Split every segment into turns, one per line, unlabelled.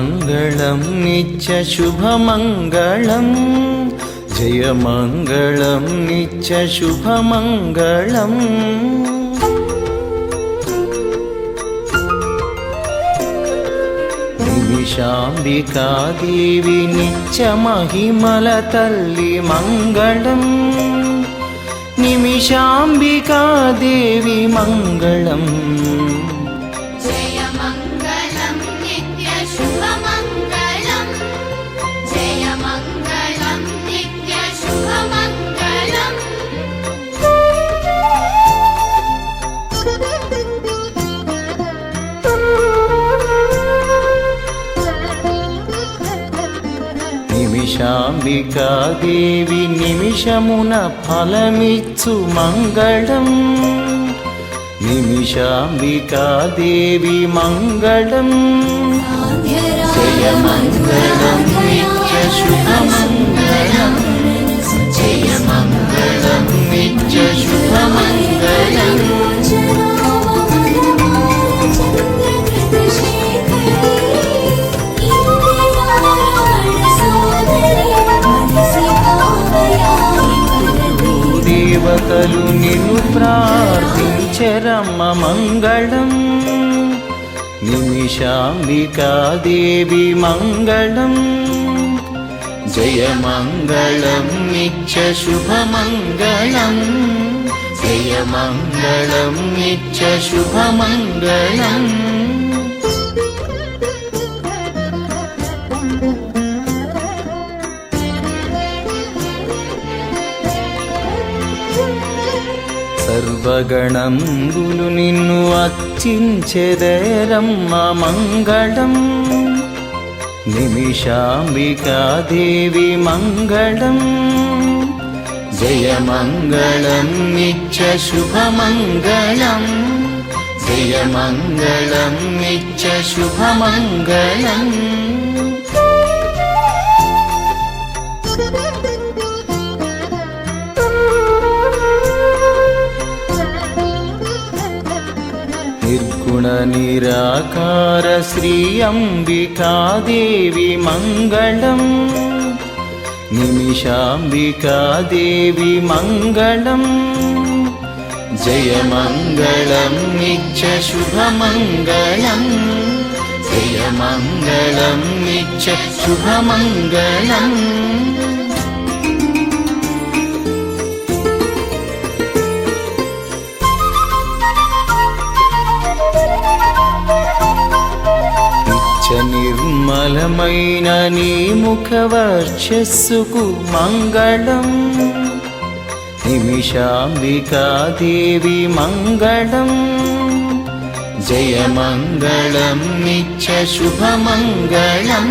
मङ्गलं निुभमङ्गलम् जय मङ्गलं
निचुभमङ्गलम् निमिषाम्बिका देवि निचमहिमलतल्लि मङ्गलम् निमिषाम्बिका देवि मङ्गलम्
దేవి నిమిషమున ఫలమిచ్చు మంగళం. నిమిషాంబికాదేవి మంగళం. జయ మంగళం నిత్య శుభమంగళం జయ మంగళం నిత్య శుభమంగళం దేవతలు నిన్ను ప్రార్థించరమ్మ మంగళం. నిమిషాంబికాదేవి మంగళం. జయ మంగళం నిత్య శుభమంగళం జయ మంగళం నిత్య శుభమంగళం సర్వగణంబులు నిన్ను అర్చించెదరమ్మ మంగళం. నిమిషాంబికాదేవి మంగళం. జయమంగళం నిత్య శుభమంగళం జయమంగళం నిత్య శుభమంగళం निराकार श्रियंम्बिका देवि मङ्गलम्। निमिषाम्बिका देवि मङ्गलम्। जय मङ्गलं निचुभमङ्गलम् जय मङ्गलं निचुभमङ्गलम् నిర్మలమైన నీ ముఖవర్చస్సుకు మంగళం. నిమిషాంబికాదేవి మంగళం. జయ మంగళం నిత్య శుభమంగళం.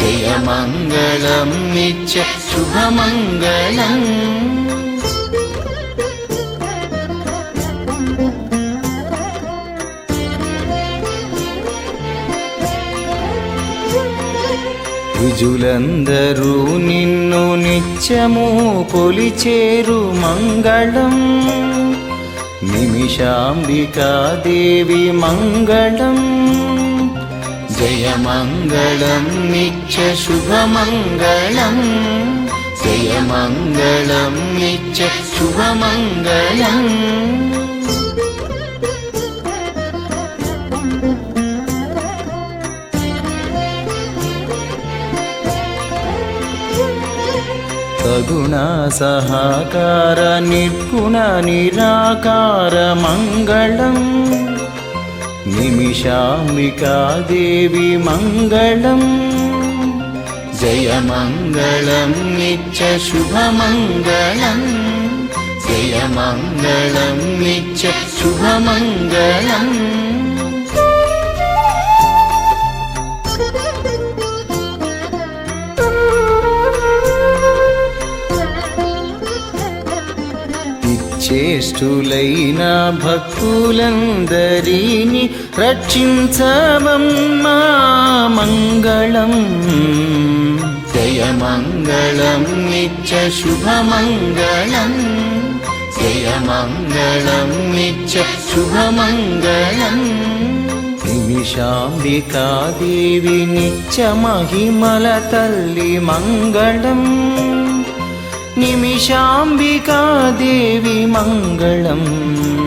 జయ మంగళం నిత్య శుభమంగళం. విజులందరూ నిన్ను నిత్యము కొలిచేరు మంగళం. నిమిషాంబికా దేవి మంగళం. జయ మంగళం నిత్య శుభమంగళం. జయ మంగళం నిత్య శుభమంగళం. సగుణ సహకార నిర్గుణ నిరాకార మంగళం. నిమిషాంబికా దేవి మంగళం. జయ మంగళం నిత్య శుభమంగళం జయ మంగళం నిత్య శుభమంగళం చేష్టులైన భక్తులందరిని రక్షించవమ్మా మంగళం. జయ మంగళం నిత్య శుభమంగళం జయ మంగళం నిత్య శుభమంగళం నిమిషాంబికాదేవి నిత్య మహిమల తల్లి మంగళం. निमिषाम्बिका देवी मङ्गलम्।